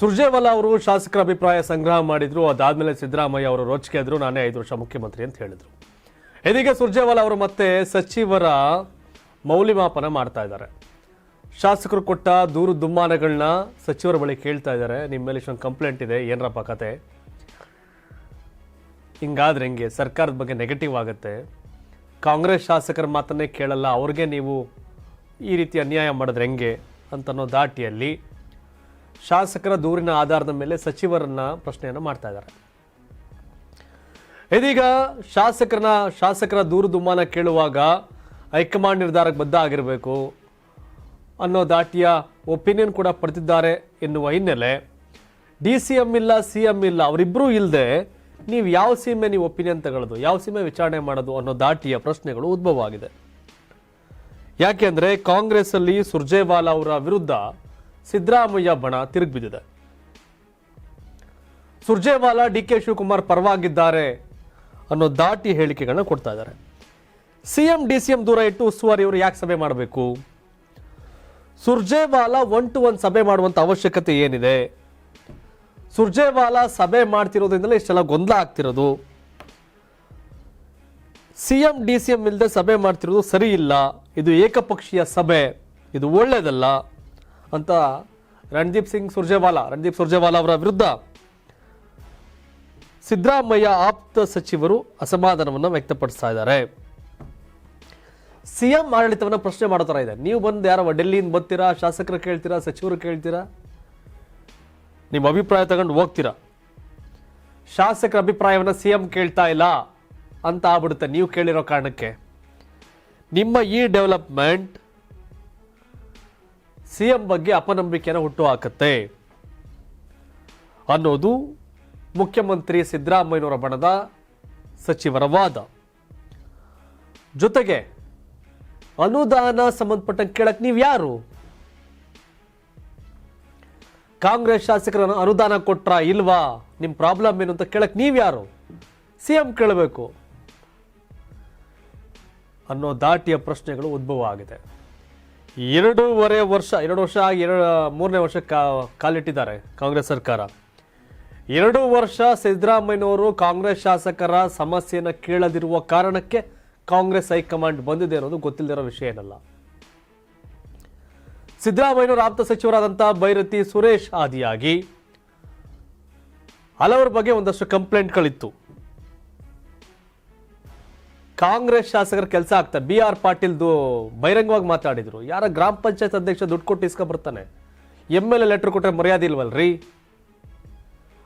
ಸುರ್ಜೇವಾಲಾ ಅವರು ಶಾಸಕರ ಅಭಿಪ್ರಾಯ ಸಂಗ್ರಹ ಮಾಡಿದ್ರು. ಅದಾದ್ಮೇಲೆ ಸಿದ್ದರಾಮಯ್ಯ ಅವರು ರೋಚಿಕೆ ಆದ್ರು. ನಾನೇ ಐದು ವರ್ಷ ಮುಖ್ಯಮಂತ್ರಿ ಅಂತ ಹೇಳಿದ್ರು. ಇದೀಗ ಸುರ್ಜೇವಾಲಾ ಅವರು ಮತ್ತೆ ಸಚಿವರ ಮೌಲ್ಯಮಾಪನ ಮಾಡ್ತಾ ಇದ್ದಾರೆ. ಶಾಸಕರು ಕೊಟ್ಟ ದೂರು ದುಮ್ಮಾನಗಳನ್ನ ಸಚಿವರ ಬಳಿ ಕೇಳ್ತಾ ಇದ್ದಾರೆ. ನಿಮ್ಮ ಮೇಲೆ ಇಷ್ಟೊಂದು ಕಂಪ್ಲೇಂಟ್ ಇದೆ. ಏನರಪ್ಪ ಕತೆ? ಹಿಂಗಾದ್ರೆ ಹಿಂಗೆ? ಸರ್ಕಾರದ ಬಗ್ಗೆ ನೆಗೆಟಿವ್ ಆಗುತ್ತೆ. ಕಾಂಗ್ರೆಸ್ ಶಾಸಕರ ಮಾತನ್ನೇ ಕೇಳಲ್ಲ. ಅವ್ರಿಗೆ ನೀವು ಈ ರೀತಿ ಅನ್ಯಾಯ ಮಾಡಿದ್ರೆ ಹೆಂಗೆ? ಅಂತನ್ನೋ ದಾಟಿಯಲ್ಲಿ ಶಾಸಕರ ದೂರಿನ ಆಧಾರದ ಮೇಲೆ ಸಚಿವರನ್ನ ಪ್ರಶ್ನೆಯನ್ನು ಮಾಡ್ತಾ ಇದ್ದಾರೆ. ಇದೀಗ ಶಾಸಕರನ್ನ, ಶಾಸಕರ ದೂರು ದುಮ್ಮಾನ ಕೇಳುವಾಗ ಹೈಕಮಾಂಡ್ ನಿರ್ಧಾರಕ್ಕೆ ಬದ್ಧ ಆಗಿರಬೇಕು ಅನ್ನೋ ದಾಟಿಯ ಒಪಿನಿಯನ್ ಕೂಡ ಪಡೆದಿದ್ದಾರೆ ಎನ್ನುವ ಹಿನ್ನೆಲೆ ಡಿ ಸಿ ಎಂ ಇಲ್ಲ, ಸಿ ಎಂ ಇಲ್ಲ ಅವರಿಬ್ಬರೂ ಇಲ್ಲದೆ ನೀವು ಯಾವ ಸೀಮೆ ನೀವು ಒಪಿನಿಯನ್ ತಗೊಳ್ಳೋದು, ಯಾವ ಸೀಮೆ ವಿಚಾರಣೆ ಮಾಡೋದು ಅನ್ನೋ ದಾಟಿಯ ಪ್ರಶ್ನೆಗಳು ಉದ್ಭವ ಆಗಿದೆ ಯಾಕೆಂದ್ರೆ ಕಾಂಗ್ರೆಸ್ಸಲ್ಲಿ ಸುರ್ಜೇವಾಲಾ ಅವರ ವಿರುದ್ಧ ಸಿದ್ದರಾಮಯ್ಯ ಬಣ ತಿರುಗಿಬಿದ್ದಿದೆ. ಸುರ್ಜೇವಾಲಾ ಡಿ ಕೆ ಶಿವಕುಮಾರ್ ಪರವಾಗಿದ್ದಾರೆ ಅನ್ನೋ ದಾಟಿ ಹೇಳಿಕೆಗಳನ್ನ ಕೊಡ್ತಾ ಇದ್ದಾರೆ. ಸಿಎಂ ಡಿ ಸಿ ಎಂ ದೂರ ಇಟ್ಟು ಉಸ್ತುವಾರಿ ಇವರು ಯಾಕೆ ಸಭೆ ಮಾಡಬೇಕು? ಸುರ್ಜೇವಾಲಾ ಒನ್ ಟು ಒನ್ ಸಭೆ ಮಾಡುವಂಥ ಅವಶ್ಯಕತೆ ಏನಿದೆ? ಸುರ್ಜೇವಾಲಾ ಸಭೆ ಮಾಡ್ತಿರೋದ್ರಿಂದಲೇ ಇಷ್ಟೆಲ್ಲ ಗೊಂದಲ ಆಗ್ತಿರೋದು. ಸಿಎಂ ಡಿ ಸಿ ಎಂ ಇಲ್ಲದೆ ಸಭೆ ಮಾಡ್ತಿರೋದು ಸರಿ ಇಲ್ಲ. ಇದು ಏಕಪಕ್ಷೀಯ ಸಭೆ. ಇದು ಒಳ್ಳೇದಲ್ಲ. ಅಂತ ರಣದೀಪ್ ಸಿಂಗ್ ಸುರ್ಜೇವಾಲಾ, ರಣದೀಪ್ ಸುರ್ಜೇವಾಲಾ ಅವರ ವಿರುದ್ಧ ಸಿದ್ದರಾಮಯ್ಯ ಆಪ್ತ ಸಚಿವರು ಅಸಮಾಧಾನವನ್ನು ವ್ಯಕ್ತಪಡಿಸ್ತಾ ಇದ್ದಾರೆ. ಸಿಎಂ ಆಡಳಿತವನ್ನು ಪ್ರಶ್ನೆ ಮಾಡೋ ಥರ ಇದೆ. ನೀವು ಬಂದು ಯಾರೋ ಡೆಲ್ಲಿಯಿಂದ ಬರ್ತೀರಾ, ಶಾಸಕರು ಕೇಳ್ತೀರಾ, ಸಚಿವರು ಕೇಳ್ತೀರಾ? ನಿಮ್ಮ ಅಭಿಪ್ರಾಯ ತಗೊಂಡು ಹೋಗ್ತೀರಾ? ಶಾಸಕರ ಅಭಿಪ್ರಾಯವನ್ನು ಸಿಎಂ ಕೇಳ್ತಾ ಇಲ್ಲ ಅಂತ ಆಗ್ಬಿಡುತ್ತೆ. ನೀವು ಕೇಳಿರೋ ಕಾರಣಕ್ಕೆ. ನಿಮ್ಮ ಈ ಡೆವಲಪ್ಮೆಂಟ್ ಸಿಎಂ ಬಗ್ಗೆ ಅಪನಂಬಿಕೆಯನ್ನು ಹುಟ್ಟು ಹಾಕುತ್ತೆ ಅನ್ನೋದು ಮುಖ್ಯಮಂತ್ರಿ ಸಿದ್ದರಾಮಯ್ಯನವರ ಬಣದ ಸಚಿವರ ವಾದ. ಜೊತೆಗೆ ಅನುದಾನ ಸಂಬಂಧಪಟ್ಟಂಗೆ ಕೇಳಕ್ಕೆ ನೀವು ಯಾರು ಕಾಂಗ್ರೆಸ್ ಶಾಸಕರ ಅನುದಾನ ಕೊಟ್ರ ಇಲ್ವಾ? ನಿಮ್ಮ ಪ್ರಾಬ್ಲಮ್ ಏನು ಅಂತ ಕೇಳಕ್ ನೀವು ಯಾರು ಸಿ ಎಂ ಕೇಳಬೇಕು ಅನ್ನೋ ದಾಟಿಯ ಪ್ರಶ್ನೆಗಳು ಉದ್ಭವ ಆಗಿದೆ. ಎರಡೂವರೆ ವರ್ಷ, ಎರಡು ವರ್ಷ ಆಗಿ ಎರಡು, ಮೂರನೇ ವರ್ಷ ಕಾ- ಕಾಲಿಟ್ಟಿದ್ದಾರೆ ಕಾಂಗ್ರೆಸ್ ಸರ್ಕಾರ. ಎರಡು ವರ್ಷ ಸಿದ್ದರಾಮಯ್ಯನವರು ಕಾಂಗ್ರೆಸ್ ಶಾಸಕರ ಸಮಸ್ಯೆಯನ್ನು ಕೇಳದಿರುವ ಕಾರಣಕ್ಕೆ ಕಾಂಗ್ರೆಸ್ ಹೈಕಮಾಂಡ್ ಬಂದಿದೆ ಅನ್ನೋದು ಗೊತ್ತಿಲ್ಲದಿರೋ ವಿಷಯ ಏನಲ್ಲ. ಸಿದ್ದರಾಮಯ್ಯನವರ ಆಪ್ತ ಸಚಿವರಾದಂಥ ಬೈರತಿ ಸುರೇಶ್ ಆದಿಯಾಗಿ ಹಲವರ ಬಗ್ಗೆ ಒಂದಷ್ಟು ಕಂಪ್ಲೇಂಟ್ಗಳಿತ್ತು ಕಾಂಗ್ರೆಸ್ ಶಾಸಕರ ಕೆಲಸ ಆಗ್ತಾ, ಬಿ ಆರ್ ಪಾಟೀಲ್ದು ಬಹಿರಂಗವಾಗಿ ಮಾತಾಡಿದ್ರು. ಯಾರ ಗ್ರಾಮ ಪಂಚಾಯತ್ ಅಧ್ಯಕ್ಷ ದುಡ್ಡು ಕೊಟ್ಟು ಇಸ್ಕೊ ಬರ್ತಾನೆ ಎಂ ಎಲ್ ಎ ಲೆಟ್ರ್ ಕೊಟ್ಟರೆ ಮರ್ಯಾದೆ ಇಲ್ವಲ್ರಿ?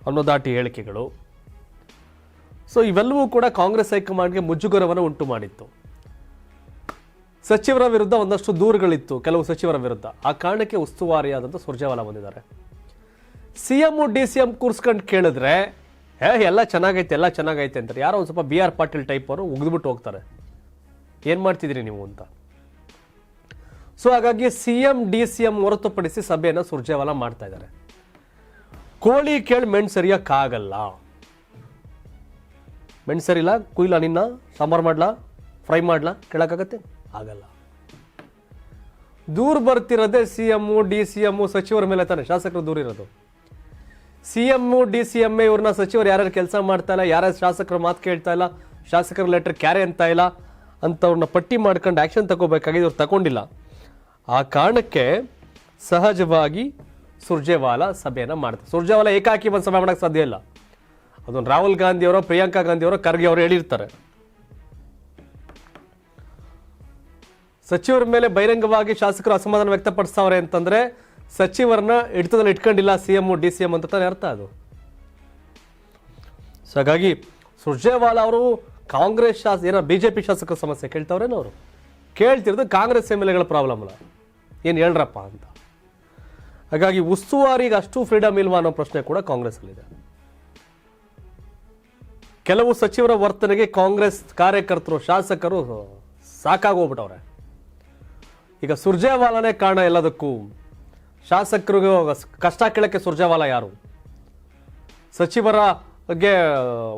ಅನ್ನೋ ದಾಟಿ ಹೇಳಿಕೆಗಳು. ಸೊ ಇವೆಲ್ಲವೂ ಕೂಡ ಕಾಂಗ್ರೆಸ್ ಹೈಕಮಾಂಡ್ಗೆ ಮುಜುಗರವನ್ನು ಉಂಟು ಮಾಡಿತ್ತು. ಸಚಿವರ ವಿರುದ್ಧ ಒಂದಷ್ಟು ದೂರುಗಳಿತ್ತು, ಕೆಲವು ಸಚಿವರ ವಿರುದ್ಧ. ಆ ಕಾರಣಕ್ಕೆ ಉಸ್ತುವಾರಿಯಾದಂಥ ಸುರ್ಜೇವಾಲಾ ಬಂದಿದ್ದಾರೆ. C M D C M ಕೂರಿಸ್ಕೊಂಡು ಕೇಳಿದ್ರೆ ಹೇ ಎಲ್ಲ ಚೆನ್ನಾಗೈತೆ ಎಲ್ಲ ಚೆನ್ನಾಗೈತೆ ಅಂತಾರೆ. ಯಾರೋ ಒಂದು ಸ್ವಲ್ಪ ಬಿ ಆರ್ ಪಾಟೀಲ್ ಟೈಪ್ ಅವರು ಉಗಿದ್ಬಿಟ್ಟು ಹೋಗ್ತಾರೆ. ಏನು ಮಾಡ್ತಿದ್ರಿ ನೀವು ಅಂತ? ಸೊ ಹಾಗಾಗಿ C M D C M ಹೊರತುಪಡಿಸಿ ಸಭೆಯನ್ನು ಸುರ್ಜೇವಾಲಾ ಮಾಡ್ತಾ ಇದ್ದಾರೆ. ಕೋಳಿ ಕೇಳಿ ಮೆಣ್ ಸರಿಯಕ್ಕಾಗಲ್ಲ ಮೆಣ್ ಸರಿಲ್ಲ ಕುಯ್ಲ ನಿನ್ನ, ಸಾಂಬಾರು ಮಾಡ್ಲಾ, ಫ್ರೈ ಮಾಡ್ಲಾ, ಕೇಳೋಕ್ಕಾಗತ್ತೆ? ಆಗಲ್ಲ. ದೂರ ಬರ್ತಿರೋದೇ C M D C M ಸಚಿವರ ಮೇಲೆ ತಾನೆ, ಶಾಸಕರು ದೂರ ಇರೋದು. C M D C M ಇವ್ರನ್ನ ಸಚಿವರು ಯಾರ್ಯಾರು ಕೆಲಸ ಮಾಡ್ತಾ ಇಲ್ಲ, ಯಾರ್ಯಾರು ಶಾಸಕರು ಮಾತು ಕೇಳ್ತಾ ಇಲ್ಲ, ಶಾಸಕರ ಲೆಟರ್ ಕ್ಯಾರಿ ಅಂತ ಇಲ್ಲ ಅಂತವ್ರನ್ನ ಪಟ್ಟಿ ಮಾಡ್ಕೊಂಡು ಆ್ಯಕ್ಷನ್ ತಗೋಬೇಕಾಗಿದೆ ಅವ್ರು ತಗೊಂಡಿಲ್ಲ. ಆ ಕಾರಣಕ್ಕೆ ಸಹಜವಾಗಿ ಸುರ್ಜೇವಾಲಾ ಸಭೆಯನ್ನು ಮಾಡ್ತಾರೆ. ಸುರ್ಜೇವಾಲಾ ಏಕಾಕಿ ಒಂದು ಸಭೆ ಮಾಡೋಕ್ಕೆ ಸಾಧ್ಯ ಇಲ್ಲ. ಅದೊಂದು ರಾಹುಲ್ ಗಾಂಧಿ ಅವರೋ ಪ್ರಿಯಾಂಕಾ ಗಾಂಧಿ ಅವರೋ ಖರ್ಗೆ ಅವರು ಹೇಳಿರ್ತಾರೆ. ಸಚಿವರ ಮೇಲೆ ಬಹಿರಂಗವಾಗಿ ಶಾಸಕರು ಅಸಮಾಧಾನ ವ್ಯಕ್ತಪಡಿಸ್ತಾವ್ರೆ ಅಂತಂದ್ರೆ ಸಚಿವರನ್ನ ಹಿಡಿತದಲ್ಲಿ ಇಟ್ಕೊಂಡಿಲ್ಲ C M D C M ಅಂತ ತಾನೇ ಅರ್ಥ ಅದು. ಸೊ ಹಾಗಾಗಿ ಸುರ್ಜೇವಾಲ ಅವರು ಕಾಂಗ್ರೆಸ್ ಶಾಸ, ಏನೋ ಬಿ ಜೆ ಪಿ ಶಾಸಕರ ಸಮಸ್ಯೆ ಕೇಳ್ತಾವ್ರೇನೋ ಅವರು. ಕೇಳ್ತಿರೋದು ಕಾಂಗ್ರೆಸ್ ಎಂ ಎಲ್ ಎಗಳ ಪ್ರಾಬ್ಲಮ್ ಅಲ್ಲ. ಏನು ಹೇಳ್ರಪ್ಪ ಅಂತ. ಹಾಗಾಗಿ ಉಸ್ತುವಾರಿಗೆ ಅಷ್ಟು ಫ್ರೀಡಮ್ ಇಲ್ವಾ ಅನ್ನೋ ಪ್ರಶ್ನೆ ಕೂಡ ಕಾಂಗ್ರೆಸ್ಗಳಿದೆ ಕೆಲವು ಸಚಿವರ ವರ್ತನೆಗೆ ಕಾಂಗ್ರೆಸ್ ಕಾರ್ಯಕರ್ತರು, ಶಾಸಕರು ಸಾಕಾಗೋಗ್ಬಿಟ್ಟವ್ರೆ ಈಗ ಸುರ್ಜೇವಾಲನೇ ಕಾರಣ ಎಲ್ಲದಕ್ಕೂ. ಶಾಸಕರಿಗೂ ಕಷ್ಟ ಕೇಳಕ್ಕೆ ಸುರ್ಜೇವಾಲ ಯಾರು? ಸಚಿವರ ಬಗ್ಗೆ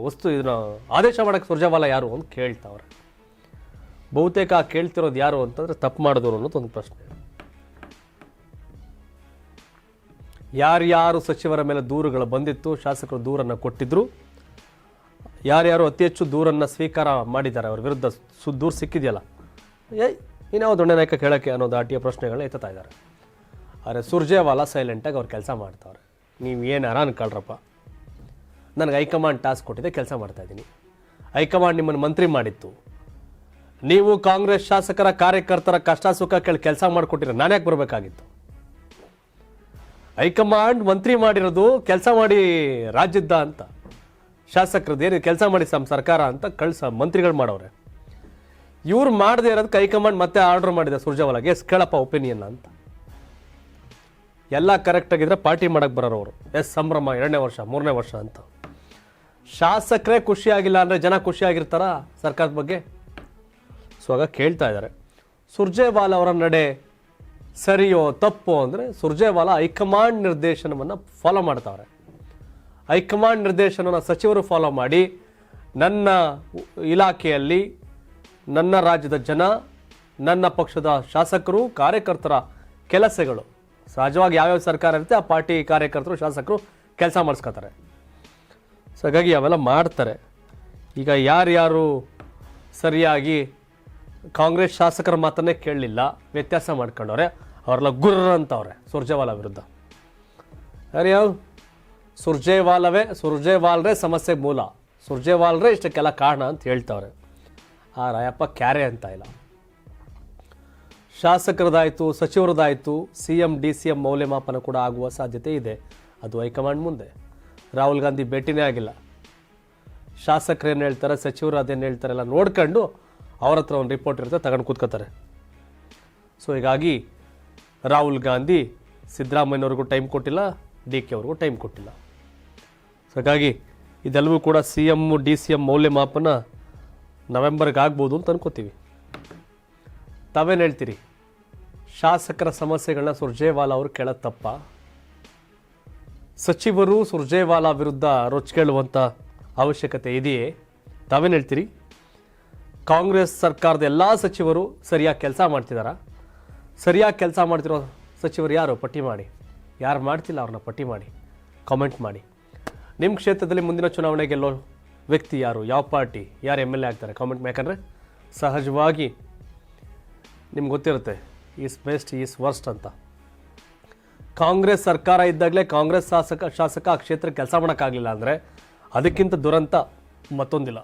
ವಸ್ತು, ಇದನ್ನ ಆದೇಶ ಮಾಡಕ್ಕೆ ಸುರ್ಜೇವಾಲ ಯಾರು ಅಂತ ಕೇಳ್ತಾವ್ರೆ. ಬಹುತೇಕ ಕೇಳ್ತಿರೋದು ಯಾರು ಅಂತಂದ್ರೆ ತಪ್ಪು ಮಾಡಿದವರು ಅನ್ನೋದು ಒಂದು ಪ್ರಶ್ನೆ. ಯಾರ್ಯಾರು ಸಚಿವರ ಮೇಲೆ ದೂರುಗಳು ಬಂದಿತ್ತು, ಶಾಸಕರು ದೂರನ್ನು ಕೊಟ್ಟಿದ್ರು, ಯಾರ್ಯಾರು ಅತಿ ಹೆಚ್ಚು ದೂರನ್ನು ಸ್ವೀಕಾರ ಮಾಡಿದ್ದಾರೆ, ಅವ್ರ ವಿರುದ್ಧ ಸು, ದೂರು ಸಿಕ್ಕಿದೆಯಲ್ಲ? ಏಯ್ ಇನ್ಯಾವ ದೊಣ್ಣೆ ನಾಯಕ ಕೇಳೋಕ್ಕೆ ಅನ್ನೋದು ಆಟಿಯ ಪ್ರಶ್ನೆಗಳನ್ನ ಎತ್ತಾ ಇದ್ದಾರೆ. ಆದರೆ ಸುರ್ಜೇವಾಲ ಸೈಲೆಂಟಾಗಿ ಅವ್ರು ಕೆಲಸ ಮಾಡ್ತಾವ್ರೆ. ನೀವು ಏನಾರ ಅನ್ಕೊಳ್ರಪ್ಪ ನನಗೆ ಹೈಕಮಾಂಡ್ ಟಾಸ್ಕ್ ಕೊಟ್ಟಿದೆ, ಕೆಲಸ ಮಾಡ್ತಾಯಿದ್ದೀನಿ ಹೈಕಮಾಂಡ್ ನಿಮ್ಮನ್ನು ಮಂತ್ರಿ ಮಾಡಿತ್ತು. ನೀವು ಕಾಂಗ್ರೆಸ್ ಶಾಸಕರ, ಕಾರ್ಯಕರ್ತರ ಕಷ್ಟ ಸುಖ ಕೇಳಿ ಕೆಲಸ ಮಾಡಿಕೊಟ್ಟಿರೋ ನಾನು ಯಾಕೆ ಬರಬೇಕಾಗಿತ್ತು? ಹೈಕಮಾಂಡ್ ಮಂತ್ರಿ ಮಾಡಿರೋದು ಕೆಲಸ ಮಾಡಿ ರಾಜ್ಯದ ಅಂತ. ಶಾಸಕರದ್ದು ಏನು ಕೆಲಸ ಮಾಡಿ ಸಮ್ ಸರ್ಕಾರ ಅಂತ ಕಳ್ಸ ಮಂತ್ರಿಗಳು ಮಾಡೋರೆ. ಇವ್ರು ಮಾಡದೇ ಇರೋದಕ್ಕೆ ಹೈಕಮಾಂಡ್ ಮತ್ತೆ ಆರ್ಡರ್ ಮಾಡಿದೆ ಸುರ್ಜೇವಾಲಾಗೆ, ಎಸ್ ಕೇಳಪ್ಪ ಒಪಿನಿಯನ್ ಅಂತ. ಎಲ್ಲ ಕರೆಕ್ಟ್ ಆಗಿದ್ರೆ ಪಾರ್ಟಿ ಮಾಡಕ್ಕೆ ಬರೋರು ಅವರು. ಎಸ್, ಸಂಭ್ರಮ, ಎರಡನೇ ವರ್ಷ, ಮೂರನೇ ವರ್ಷ ಅಂತ. ಶಾಸಕರೇ ಖುಷಿಯಾಗಿಲ್ಲ ಅಂದರೆ ಜನ ಖುಷಿಯಾಗಿರ್ತಾರ ಸರ್ಕಾರದ ಬಗ್ಗೆ? ಸೊ ಆಗ ಕೇಳ್ತಾ ಇದ್ದಾರೆ. ಸುರ್ಜೇವಾಲ ಅವರ ನಡೆ ಸರಿಯೋ, ತಪ್ಪೋ ಅಂದರೆ ಸುರ್ಜೇವಾಲ ಹೈಕಮಾಂಡ್ ನಿರ್ದೇಶನವನ್ನು ಫಾಲೋ ಮಾಡ್ತಾವ್ರೆ. ಹೈಕಮಾಂಡ್ ನಿರ್ದೇಶನವನ್ನು ಸಚಿವರು ಫಾಲೋ ಮಾಡಿ ನನ್ನ ಇಲಾಖೆಯಲ್ಲಿ ನನ್ನ ರಾಜ್ಯದ ಜನ, ನನ್ನ ಪಕ್ಷದ ಶಾಸಕರು, ಕಾರ್ಯಕರ್ತರ ಕೆಲಸಗಳು ಸಹಜವಾಗಿ ಯಾವ್ಯಾವ ಸರ್ಕಾರ ಇರುತ್ತೆ, ಆ ಪಾರ್ಟಿ ಕಾರ್ಯಕರ್ತರು, ಶಾಸಕರು ಕೆಲಸ ಮಾಡಿಸ್ಕೊತಾರೆ. ಸೊ ಹಾಗಾಗಿ ಅವೆಲ್ಲ ಮಾಡ್ತಾರೆ. ಈಗ ಯಾರ್ಯಾರು ಸರಿಯಾಗಿ ಕಾಂಗ್ರೆಸ್ ಶಾಸಕರ ಮಾತನ್ನೇ ಕೇಳಲಿಲ್ಲ, ವ್ಯತ್ಯಾಸ ಮಾಡ್ಕೊಂಡವ್ರೆ, ಅವರೆಲ್ಲ ಗುರ್ರ ಅಂತವ್ರೆ, ಸುರ್ಜೇವಾಲ ವಿರುದ್ಧ. ಯಾರ್ಯಾವ ಸುರ್ಜೇವಾಲವೇ, ಸುರ್ಜೇವಾಲ್ರೇ ಸಮಸ್ಯೆಗೆ ಮೂಲ. ಸುರ್ಜೇವಾಲ್ರೇ ಇಷ್ಟಕ್ಕೆಲ್ಲ ಕಾರಣ ಅಂತ ಹೇಳ್ತವ್ರೆ. ಆ ರಾಯಪ್ಪ ಕ್ಯಾರೆ ಅಂತ ಇಲ್ಲ. ಶಾಸಕರದಾಯಿತು, ಸಚಿವರದಾಯಿತು C M D C M ಮೌಲ್ಯಮಾಪನ ಕೂಡ ಆಗುವ ಸಾಧ್ಯತೆ ಇದೆ. ಅದು ಹೈಕಮಾಂಡ್ ಮುಂದೆ. ರಾಹುಲ್ ಗಾಂಧಿ ಭೇಟಿನೇ ಆಗಿಲ್ಲ. ಶಾಸಕರು ಏನು ಹೇಳ್ತಾರೆ, ಸಚಿವರು ಅದೇನು ಹೇಳ್ತಾರೆ ಎಲ್ಲ ನೋಡ್ಕೊಂಡು ಅವ್ರ ಹತ್ರ ಒಂದು ರಿಪೋರ್ಟ್ ಇರುತ್ತೆ, ತಗೊಂಡು ಕೂತ್ಕೋತಾರೆ. ಸೊ ಹೀಗಾಗಿ ರಾಹುಲ್ ಗಾಂಧಿ ಸಿದ್ದರಾಮಯ್ಯವ್ರಿಗೂ ಟೈಮ್ ಕೊಟ್ಟಿಲ್ಲ, ಡಿ ಕೆ ಅವ್ರಿಗೂ ಟೈಮ್ ಕೊಟ್ಟಿಲ್ಲ. ಸೊ ಹಾಗಾಗಿ ಇದೆಲ್ಲವೂ ಕೂಡ C M D C M ಮೌಲ್ಯಮಾಪನ ನವೆಂಬರ್ಗೆ ಆಗ್ಬೋದು ಅಂತ ಅನ್ಕೋತೀವಿ. ತಾವೇನು ಹೇಳ್ತೀರಿ? ಶಾಸಕರ ಸಮಸ್ಯೆಗಳನ್ನ ಸುರ್ಜೇವಾಲಾ ಅವರು ಕೇಳತ್ತಪ್ಪ ತಪ್ಪ? ಸಚಿವರು ಸುರ್ಜೇವಾಲಾ ವಿರುದ್ಧ ರೊಚ್ಚಿಕೊಳ್ಳುವಂಥ ಅವಶ್ಯಕತೆ ಇದೆಯೇ? ತಾವೇನು ಹೇಳ್ತೀರಿ? ಕಾಂಗ್ರೆಸ್ ಸರ್ಕಾರದ ಎಲ್ಲ ಸಚಿವರು ಸರಿಯಾಗಿ ಕೆಲಸ ಮಾಡ್ತಿದ್ದಾರಾ ಸರಿಯಾಗಿ ಕೆಲಸ ಮಾಡ್ತಿರೋ ಸಚಿವರು ಯಾರು? ಪಟ್ಟಿ ಮಾಡಿ. ಯಾರು ಮಾಡ್ತಿಲ್ಲ ಅವ್ರನ್ನ ಪಟ್ಟಿ ಮಾಡಿ. ಕಾಮೆಂಟ್ ಮಾಡಿ. ನಿಮ್ಮ ಕ್ಷೇತ್ರದಲ್ಲಿ ಮುಂದಿನ ಚುನಾವಣೆಗೆ ಗೆಲ್ಲೋ ವ್ಯಕ್ತಿ ಯಾರು? ಯಾವ ಪಾರ್ಟಿ? ಯಾರು ಎಂ ಎಲ್ ಎ ಆಗ್ತಾರೆ? ಕಾಮೆಂಟ್ ಯಾಕಂದರೆ ಸಹಜವಾಗಿ ನಿಮ್ಗೆ ಗೊತ್ತಿರುತ್ತೆ ಈಸ್ ಬೆಸ್ಟ್ ಈಸ್ ವರ್ಸ್ಟ್ ಅಂತ. ಕಾಂಗ್ರೆಸ್ ಸರ್ಕಾರ ಇದ್ದಾಗಲೇ ಕಾಂಗ್ರೆಸ್ ಶಾಸಕ ಶಾಸಕ ಆ ಕ್ಷೇತ್ರ ಕೆಲಸ ಮಾಡೋಕ್ಕಾಗಲಿಲ್ಲ ಅಂದರೆ ಅದಕ್ಕಿಂತ ದುರಂತ ಮತ್ತೊಂದಿಲ್ಲ.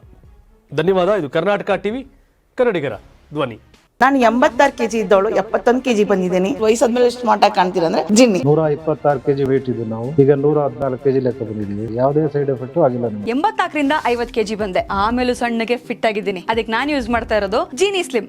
ಧನ್ಯವಾದ ಇದು ಕರ್ನಾಟಕ ಟಿವಿ ಕನ್ನಡಿಗರ ಧ್ವನಿ. ನಾನು ಎಂಬತ್ತಾರು ಕೆಜಿ ಇದ್ದವಳು ಎಪ್ಪತ್ತೊಂದು ಕೆಜಿ ಬಂದಿದ್ದೀನಿ. ವಯಸ್ಸಾದ್ಮೇಲೆ ಎಷ್ಟು ಮಾಟ ಕಾಣ್ತೀರ ಅಂದ್ರೆ ಜಿನ್ನಿ. ನೂರ ಇಪ್ಪತ್ತಾರು ಕೆಜಿ ವೇಟ್ ಇದ್ದು ನಾವು. ಈಗ ನೂರ ಹದಿನಾಲ್ಕು ಕೆಜಿ ಲೆಕ್ಕ ಬಂದಿದ್ದೀವಿ. ಯಾವುದೇ ಸೈಡ್ ಎಫೆಕ್ಟ್ ಆಗಿಲ್ಲ ಎಂಬತ್ತಾಕರಿಂದ ಎಂಬತ್ನಾಲ್ಕರಿಂದ ಐವತ್ ಕೆಜಿ ಬಂದೆ. ಆಮೇಲೆ ಸಣ್ಣಗೆ ಫಿಟ್ ಆಗಿದ್ದೀನಿ. ಅದಕ್ಕೆ ನಾನು ಯೂಸ್ ಮಾಡ್ತಾ ಇರೋದು ಜೀನಿ ಸ್ಲಿಮ್